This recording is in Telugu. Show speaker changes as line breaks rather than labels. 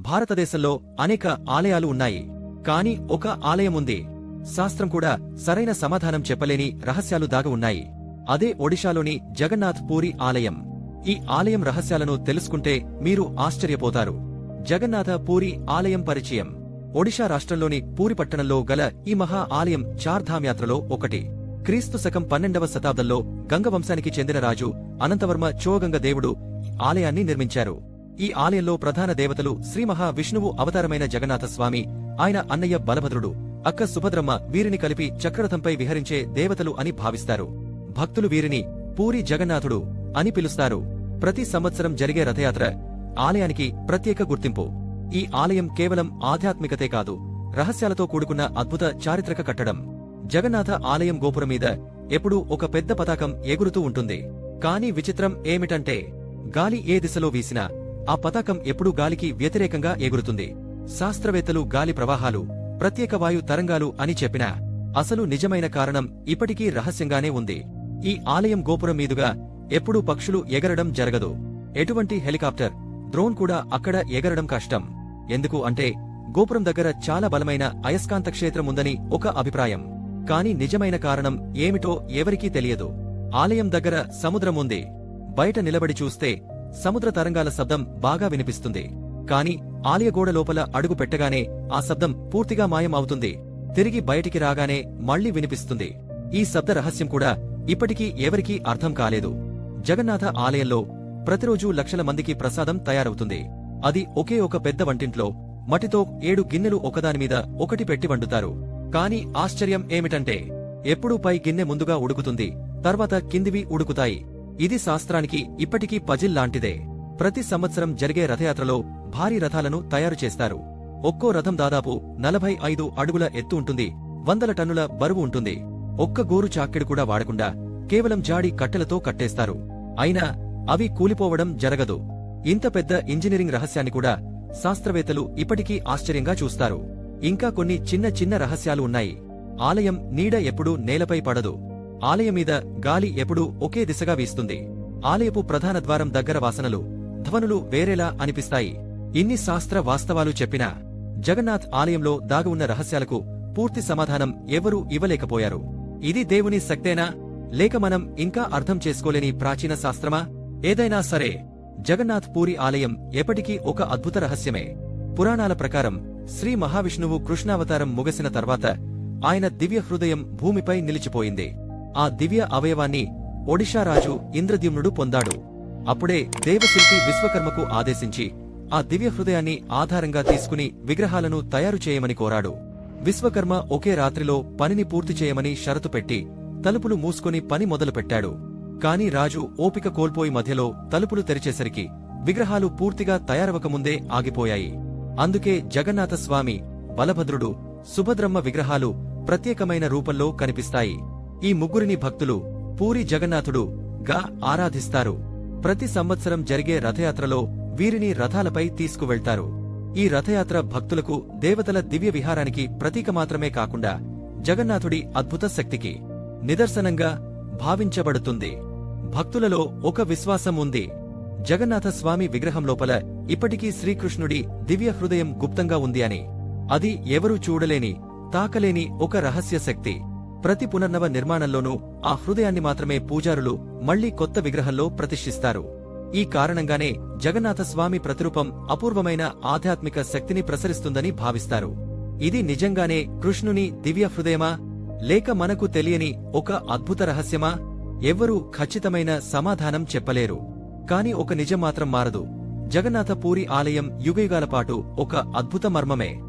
భారతదేశంలో అనేక ఆలయాలు ఉన్నాయి. కాని ఒక ఆలయం ఉంది. శాస్త్రం కూడా సరైన సమాధానం చెప్పలేని రహస్యాలు దాగి ఉన్నాయి. అదే ఒడిశాలోని జగన్నాథ్ పూరి ఆలయం. ఈ ఆలయం రహస్యాలను తెలుసుకుంటే మీరు ఆశ్చర్యపోతారు. జగన్నాథ పూరి ఆలయం పరిచయం. ఒడిశా రాష్ట్రంలోని పూరి పట్టణంలో గల ఈ మహా ఆలయం చార్ధామ్ యాత్రలో ఒకటి. క్రీస్తు శకం పన్నెండవ శతాబ్దంలో గంగవంశానికి చెందిన రాజు అనంతవర్మ చోగంగ దేవుడు ఆలయాన్ని నిర్మించారు. ఈ ఆలయంలో ప్రధాన దేవతలు శ్రీ మహావిష్ణువు అవతారమైన జగన్నాథస్వామి ఆయన అన్నయ్య బలభద్రుడు అక్క సుభద్రమ్మ వీరిని కలిపి చక్రరథంపై విహరించే దేవతలు అని భావిస్తారు. భక్తులు వీరిని పూరి జగన్నాథుడు అని పిలుస్తారు. ప్రతి సంవత్సరం జరిగే రథయాత్ర ఆలయానికి ప్రత్యేక గుర్తింపు. ఈ ఆలయం కేవలం ఆధ్యాత్మికతే కాదు రహస్యాలతో కూడుకున్న అద్భుత చారిత్రక కట్టడం. జగన్నాథ ఆలయం గోపురం మీద ఎప్పుడూ ఒక పెద్ద పతాకం ఎగురుతూ ఉంటుంది. కాని విచిత్రం ఏమిటంటే గాలి ఏ దిశలో వీసినా ఆ పతాకం ఎప్పుడూ గాలికి వ్యతిరేకంగా ఎగురుతుంది. శాస్త్రవేత్తలు గాలి ప్రవాహాలు ప్రత్యేక వాయు తరంగాలు అని చెప్పినా అసలు నిజమైన కారణం ఇప్పటికీ రహస్యంగానే ఉంది. ఈ ఆలయం గోపురం మీదుగా ఎప్పుడూ పక్షులు ఎగరడం జరగదు. ఎటువంటి హెలికాప్టర్ డ్రోన్ కూడా అక్కడ ఎగరడం కష్టం. ఎందుకు అంటే గోపురం దగ్గర చాలా బలమైన అయస్కాంత క్షేత్రం ఉందని ఒక అభిప్రాయం. కాని నిజమైన కారణం ఏమిటో ఎవరికీ తెలియదు. ఆలయం దగ్గర సముద్రముంది బయట నిలబడి చూస్తే సముద్ర తరంగాల శబ్దం బాగా వినిపిస్తుంది. కాని ఆలయ గోడ లోపల అడుగు పెట్టగానే ఆ శబ్దం పూర్తిగా మాయం అవుతుంది. తిరిగి బయటికి రాగానే మళ్ళీ వినిపిస్తుంది. ఈ శబ్ద రహస్యం కూడా ఇప్పటికీ ఎవరికీ అర్థం కాలేదు. జగన్నాథ ఆలయంలో ప్రతిరోజూ లక్షల మందికి ప్రసాదం తయారవుతుంది. అది ఒకే ఒక పెద్ద వంటింట్లో మటితో ఏడు గిన్నెలు ఒకదానిమీద ఒకటి పెట్టి వండుతారు. కాని ఆశ్చర్యం ఏమిటంటే ఎప్పుడూ పై గిన్నె ముందుగా ఉడుకుతుంది తర్వాత కిందివి ఉడుకుతాయి. ఇది శాస్త్రానికి ఇప్పటికీ పజిల్ లాంటిదే. ప్రతి సంవత్సరం జరిగే రథయాత్రలో భారీ రథాలను తయారు చేస్తారు. ఒక్కో రథం దాదాపు నలభై ఐదు అడుగుల ఎత్తు ఉంటుంది వందల టన్నుల బరువు ఉంటుంది. ఒక్క గోరు చాక్కెడు కూడా వాడకుండా కేవలం జాడి కట్టెలతో కట్టేస్తారు. అయినా అవి కూలిపోవడం జరగదు. ఇంత పెద్ద ఇంజనీరింగ్ రహస్యాన్ని కూడా శాస్త్రవేత్తలు ఇప్పటికీ ఆశ్చర్యంగా చూస్తారు. ఇంకా కొన్ని చిన్న చిన్న రహస్యాలు ఉన్నాయి. ఆలయం నీడ ఎప్పుడూ నేలపై పడదు. ఆలయం మీద గాలి ఎప్పుడూ ఒకే దిశగా వీస్తుంది. ఆలయపు ప్రధాన ద్వారం దగ్గర వాసనలు ధ్వనులు వేరేలా అనిపిస్తాయి. ఇన్ని శాస్త్ర వాస్తవాలు చెప్పినా జగన్నాథ్ ఆలయంలో దాగి ఉన్న రహస్యాలకు పూర్తి సమాధానం ఎవరూ ఇవ్వలేకపోయారు. ఇది దేవుని శక్తేనా? లేక మనం ఇంకా అర్థం చేసుకోలేని ప్రాచీన శాస్త్రమా? ఏదైనా సరే జగన్నాథ్ పూరి ఆలయం ఎప్పటికీ ఒక అద్భుత రహస్యమే. పురాణాల ప్రకారం శ్రీ మహావిష్ణువు కృష్ణావతారం ముగిసిన తర్వాత ఆయన దివ్య హృదయం భూమిపై నిలిచిపోయింది. ఆ దివ్య అవయవాన్ని ఒడిషారాజు ఇంద్రద్యుమ్నుడు పొందాడు. అప్పుడే దేవశిల్పి విశ్వకర్మకు ఆదేశించి ఆ దివ్య హృదయాన్ని ఆధారంగా తీసుకుని విగ్రహాలను తయారు చేయమని కోరాడు. విశ్వకర్మ ఒకే రాత్రిలో పనిని పూర్తి చేయమని షరతు పెట్టి తలుపులు మూసుకొని పని మొదలుపెట్టాడు. కాని రాజు ఓపిక కోల్పోయి మధ్యలో తలుపులు తెరిచేసరికి విగ్రహాలు పూర్తిగా తయారవకముందే ఆగిపోయాయి. అందుకే జగన్నాథస్వామి బలభద్రుడు సుభద్రమ్మ విగ్రహాలు ప్రత్యేకమైన రూపంలో కనిపిస్తాయి. ఈ ముగ్గురిని భక్తులు పూరి జగన్నాథుడు గా ఆరాధిస్తారు. ప్రతి సంవత్సరం జరిగే రథయాత్రలో వీరిని రథాలపై తీసుకువెళ్తారు. ఈ రథయాత్ర భక్తులకు దేవతల దివ్య విహారానికి ప్రతీక మాత్రమే కాకుండా జగన్నాథుడి అద్భుత శక్తికి నిదర్శనంగా భావించబడుతుంది. భక్తులలో ఒక విశ్వాసం ఉంది. జగన్నాథస్వామి విగ్రహం లోపల ఇప్పటికీ శ్రీకృష్ణుడి దివ్య హృదయం గుప్తంగా ఉంది అని. అది ఎవరూ చూడలేని తాకలేని ఒక రహస్య శక్తి. ప్రతి పునర్నవ నిర్మాణంలోనూ ఆ హృదయాన్ని మాత్రమే పూజారులు మళ్ళీ కొత్త విగ్రహంలో ప్రతిష్ఠిస్తారు. ఈ కారణంగానే జగన్నాథస్వామి ప్రతిరూపం అపూర్వమైన ఆధ్యాత్మిక శక్తిని ప్రసరిస్తుందని భావిస్తారు. ఇది నిజంగానే కృష్ణుని దివ్య హృదయమా? లేక మనకు తెలియని ఒక అద్భుత రహస్యమా? ఎవ్వరూ ఖచ్చితమైన సమాధానం చెప్పలేరు. కాని ఒక నిజం మాత్రం మారదు. జగన్నాథ పూరి ఆలయం యుగయుగాల పాటు ఒక అద్భుత మర్మమే.